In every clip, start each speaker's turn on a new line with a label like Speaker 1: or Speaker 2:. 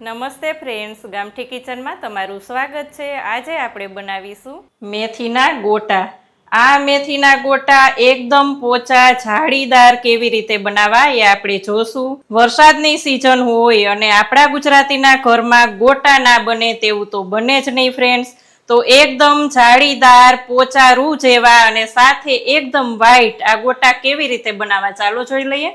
Speaker 1: નમસ્તે ફ્રેન્ડ્સ, ગામઠી કિચનમાં તમારું સ્વાગત છે. આજે આપણે બનાવીશું મેથીના ગોટા. આ મેથીના ગોટા એકદમ પોચા, જાળીદાર કેવી રીતે બનાવવા એ આપણે જોશું. વરસાદની સિઝન હોય અને આપણા ગુજરાતીના ઘરમાં ગોટા ના બને તેવું તો બને જ નહીં ફ્રેન્ડ્સ. તો એકદમ જાળીદાર, પોચા રૂ જેવા અને સાથે એકદમ વ્હાઈટ આ ગોટા કેવી રીતે બનાવવા ચાલો જોઈ લઈએ.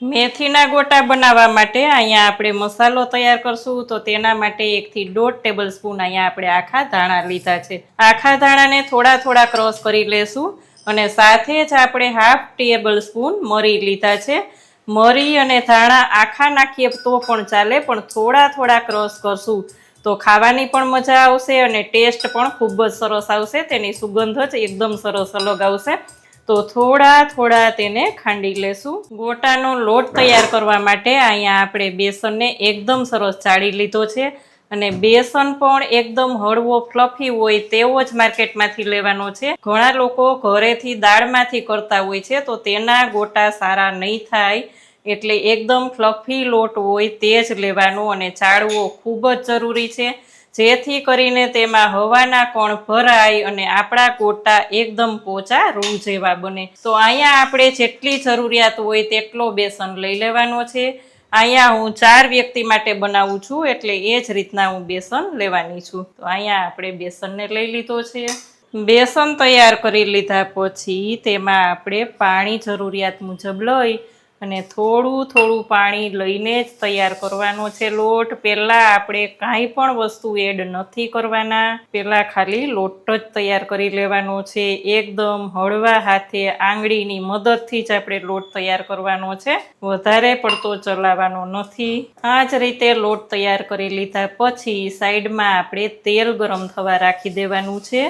Speaker 1: મેથીના ગોટા બનાવવા માટે અહીંયા આપણે મસાલો તૈયાર કરશું, તો તેના માટે એકથી દોઢ ટેબલ સ્પૂન અહીંયા આપણે આખા ધાણા લીધા છે. આખા ધાણાને થોડા થોડા ક્રોસ કરી લેશું અને સાથે જ આપણે હાફ ટેબલ સ્પૂન મરી લીધા છે. મરી અને ધાણા આખા નાખીએ તો પણ ચાલે, પણ થોડા થોડા ક્રોસ કરશું તો ખાવાની પણ મજા આવશે અને ટેસ્ટ પણ ખૂબ જ સરસ આવશે, તેની સુગંધ જ એકદમ સરસ અલગ આવશે. તો થોડા થોડા તેને ખાંડી લેશું. ગોટાનો લોટ તૈયાર કરવા માટે અહીંયા આપણે બેસનને એકદમ સરસ ચાળી લીધો છે અને બેસન પણ એકદમ હળવો ફ્લફી હોય તેવો જ માર્કેટમાંથી લેવાનો છે. ઘણા લોકો ઘરેથી દાળમાંથી કરતા હોય છે તો તેના ગોટા સારા નહીં થાય એટલે એકદમ ફ્લફી લોટ હોય તે જ લેવાનો અને ચાળવો ખૂબ જ જરૂરી છે. જેથી કરીને તેમાં હવાના કણ ભરાય અને આપણા કોટા એકદમ પોચા રૂ જેવા બને. તો અહીંયા આપણે જેટલી જરૂરિયાત હોય તેટલો બેસન લઈ લેવાનો છે. અહીંયા હું ચાર વ્યક્તિ માટે બનાવું છું, એટલે એ જ રીતના હું બેસન લેવાની છું. તો અહીંયા આપણે બેસનને લઈ લીધો છે. બેસન તૈયાર કરી લીધા પછી તેમાં આપણે પાણી જરૂરિયાત મુજબ લઈ અને થોડું થોડું પાણી લઈને જ તૈયાર કરવાનો છે લોટ. પહેલાં આપણે કાંઈ પણ વસ્તુ એડ નથી કરવાના. પહેલાં ખાલી લોટ જ તૈયાર કરી લેવાનો છે. એકદમ હળવા હાથે, આંગળીની મદદથી જ આપણે લોટ તૈયાર કરવાનો છે. વધારે પડતો ચલાવવાનો નથી. આ જ રીતે લોટ તૈયાર કરી લીધા પછી સાઈડમાં આપણે તેલ ગરમ થવા રાખી દેવાનું છે.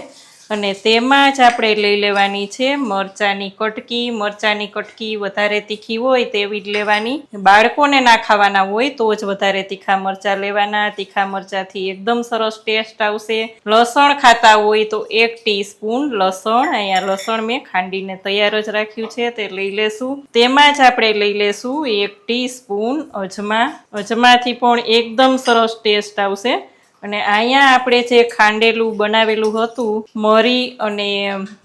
Speaker 1: અને તેમાં જ આપણે લઈ લેવાની છે મરચાની કટકી. મરચાની કટકી વધારે તીખી હોય તેવી જ લેવાની. બાળકોને ના ખાવાના હોય તો જ વધારે તીખા મરચાં લેવાના. તીખા મરચાંથી એકદમ સરસ ટેસ્ટ આવશે. લસણ ખાતા હોય તો એક ટીસ્પૂન લસણ. અહીંયા લસણ મેં ખાંડીને તૈયાર જ રાખ્યું છે, તે લઈ લેશું. તેમાં જ આપણે લઈ લેશું એક ટીસ્પૂન અજમા. અજમાથી પણ એકદમ સરસ ટેસ્ટ આવશે. અને અહીંયા આપણે જે ખાંડેલું બનાવેલું હતું, મરી અને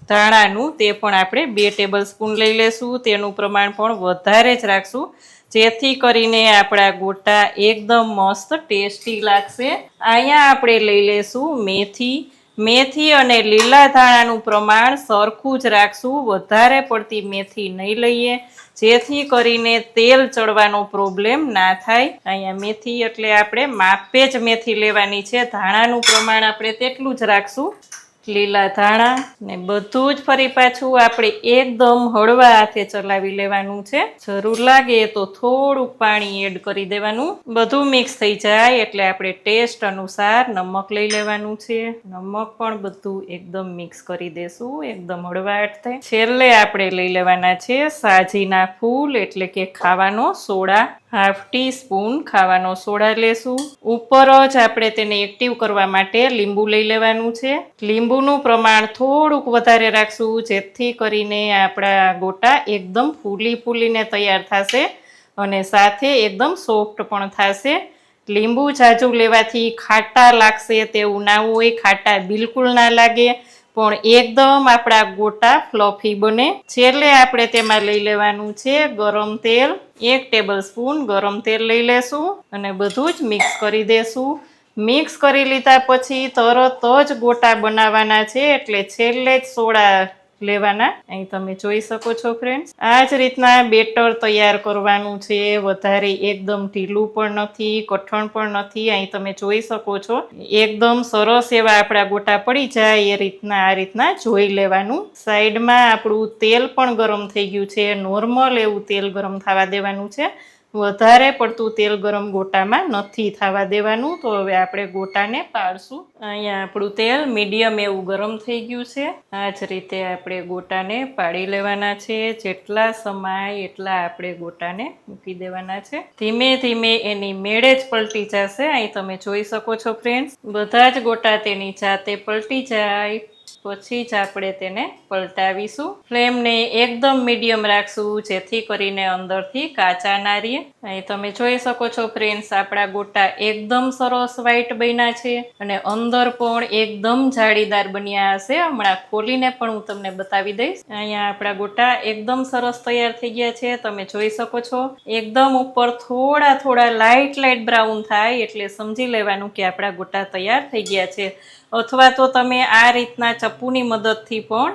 Speaker 1: ધાણાનું, તે પણ આપણે બે ટેબલ સ્પૂન લઈ લેશું. તેનું પ્રમાણ પણ વધારે જ રાખશું. જેથી કરીને આપણા ગોટા એકદમ મસ્ત ટેસ્ટી લાગશે. અહીંયા આપણે લઈ લેશું મેથી મેથી અને લીલા ધાણાનું પ્રમાણ સરખું જ રાખશું. વધારે પડતી મેથી નહીં લઈએ. જેથી કરીને તેલ ચડવાનો પ્રોબ્લેમ ના થાય. અહીંયા મેથી એટલે આપણે માપે જ મેથી લેવાની છે. ધાણાનું પ્રમાણ આપણે તેટલું જ રાખશું. લીલા ધાણા ને બધું જ ફરી પાછું આપણે એકદમ હળવા હાથે ચલાવી લેવાનું છે. જરૂર લાગે તો થોડુંક પાણી એડ કરી દેવાનું. બધું મિક્સ થઈ જાય એટલે આપણે ટેસ્ટ અનુસાર નમક લઈ લેવાનું છે. નમક પણ બધું એકદમ મિક્સ કરી દેશું, એકદમ હળવા હાથે. છેલ્લે આપણે લઈ લેવાના છે સાજીના ફૂલ એટલે કે ખાવાનો સોડા. હાફ ટી સ્પૂન ખાવાનો સોડા લેશું. ઉપર જ આપણે તેને એક્ટિવ કરવા માટે લીંબુ લઈ લેવાનું છે. લીંબુનું પ્રમાણ થોડુંક વધારે રાખશું, જેથી કરીને આપણા ગોટા એકદમ ફૂલી ફૂલીને તૈયાર થશે અને સાથે એકદમ સોફ્ટ પણ થશે. લીંબુ જાજુ લેવાથી ખાટા લાગશે તેવું ના હોય, ખાટા બિલકુલ ના લાગે. પણ એકદમ આપણા ગોટા ફ્લફી બને. છેલ્લે આપણે તેમાં લઈ લેવાનું છે ગરમ તેલ. એક ટેબલ સ્પૂન ગરમ તેલ લઈ લેશું અને બધું જ મિક્સ કરી દેશું. મિક્સ કરી લીધા પછી તરત જ ગોટા બનાવવાના છે એટલે છેલ્લે જ સોડા લેવાના. અહીં તમે જોઈ શકો છો ફ્રેન્ડ્સ આ જ રીતના બેટર તૈયાર કરવાનું છે. વધારે એકદમ ઢીલું પણ નથી, કઠણ પણ નથી. અહીં તમે જોઈ શકો છો. એકદમ સરસ એવા આપણા ગોટા પડી જાય એ રીતના, આ રીતના જોઈ લેવાનું. સાઈડમાં આપણું તેલ પણ ગરમ થઈ ગયું છે. નોર્મલ એવું તેલ ગરમ થવા દેવાનું છે. વધારે પડતું તેલ ગરમ ગોટામાં નથી થવા દેવાનું. તો હવે આપણે ગોટાને પાડશું. અહીંયા આપણું તેલ મીડિયમ એવું ગરમ થઈ ગયું છે. આ જ રીતે આપણે ગોટાને પાડી લેવાના છે. જેટલા સમાય એટલા આપણે ગોટાને મૂકી દેવાના છે. ધીમે ધીમે એની મેળે જ પલટી જશે. અહીં તમે જોઈ શકો છો ફ્રેન્ડ્સ બધા જ ગોટા તેની જાતે પલટી જાય. પછી જ આપણે તેને પલટાવીશું. ફ્લેમને એકદમ મીડિયમ રાખશું જેથી કરીને અંદરથી કાચા ના અહીં તમે જોઈ શકો છો ફ્રેન્ડ્સ આપણા ગોટા એકદમ સરસ વ્હાઈટ બન્યા છે અને અંદર પણ એકદમ જાળીદાર બન્યા હશે. હમણાં ખોલીને પણ હું તમને બતાવી દઈશ. અહીંયા આપણા ગોટા એકદમ સરસ તૈયાર થઈ ગયા છે. તમે જોઈ શકો છો, એકદમ ઉપર થોડા થોડા લાઇટ લાઇટ બ્રાઉન થાય એટલે સમજી લેવાનું કે આપણા ગોટા તૈયાર થઈ ગયા છે. અથવા તો તમે આ રીતના ચપ્પુની મદદથી પણ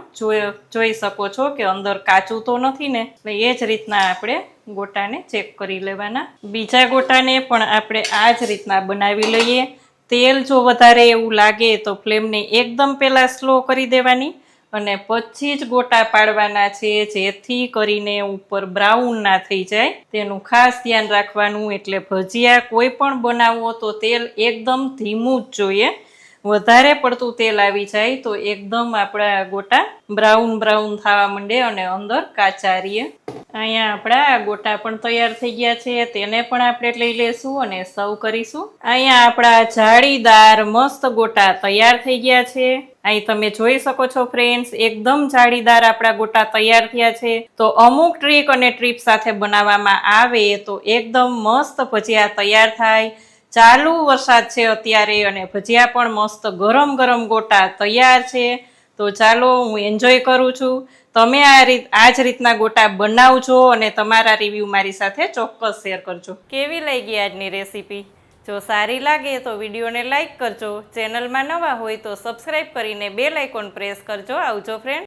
Speaker 1: જોઈ શકો છો કે અંદર કાચું તો નથી ને, એટલે એ જ રીતના આપણે ગોટાને ચેક કરી લેવાના. બીજા ગોટાને પણ આપણે આ જ રીતના બનાવી લઈએ. તેલ જો વધારે એવું લાગે તો ફ્લેમને એકદમ પહેલાં સ્લો કરી દેવાની અને પછી જ ગોટા પાડવાના છે જેથી કરીને ઉપર બ્રાઉન ના થઈ જાય. તેનું ખાસ ધ્યાન રાખવાનું એટલે ભજીયા કોઈ પણ બનાવો તો તેલ એકદમ ધીમું જ જોઈએ. વધારે પડતું તેલ આવી જાય તો એકદમ આપણા ગોટા બ્રાઉન બ્રાઉન થવા માંડે અને અંદર કાચા રીએ. અહીંયા આપણા ગોટા પણ તૈયાર થઈ ગયા છે, તેને પણ આપણે લઈ લેશું અને સર્વ કરીશું. અહીંયા આપણા જાળીદાર મસ્ત ગોટા તૈયાર થઈ ગયા છે. અહીં તમે જોઈ શકો છો ફ્રેન્ડ્સ, એકદમ જાળીદાર આપણા ગોટા તૈયાર થયા છે. તો અમુક ટ્રીક અને ટ્રીપ સાથે બનાવવામાં આવે તો એકદમ મસ્ત ભજીયા તૈયાર થાય. ચાલુ વરસાદ છે અત્યારે અને ભજીયા પણ મસ્ત ગરમ ગરમ ગોટા તૈયાર છે. તો ચાલો હું એન્જોય કરું છું. તમે આ રીત આ જ રીતના ગોટા બનાવજો અને તમારા રિવ્યૂ મારી સાથે ચોક્કસ શેર કરજો. કેવી લઈ ગઈ આજની રેસીપી જો સારી લાગે તો વિડીયોને લાઇક કરજો. ચેનલમાં નવા હોય તો સબસ્ક્રાઈબ કરીને બે લાઇકોન પ્રેસ કરજો. આવજો ફ્રેન્ડ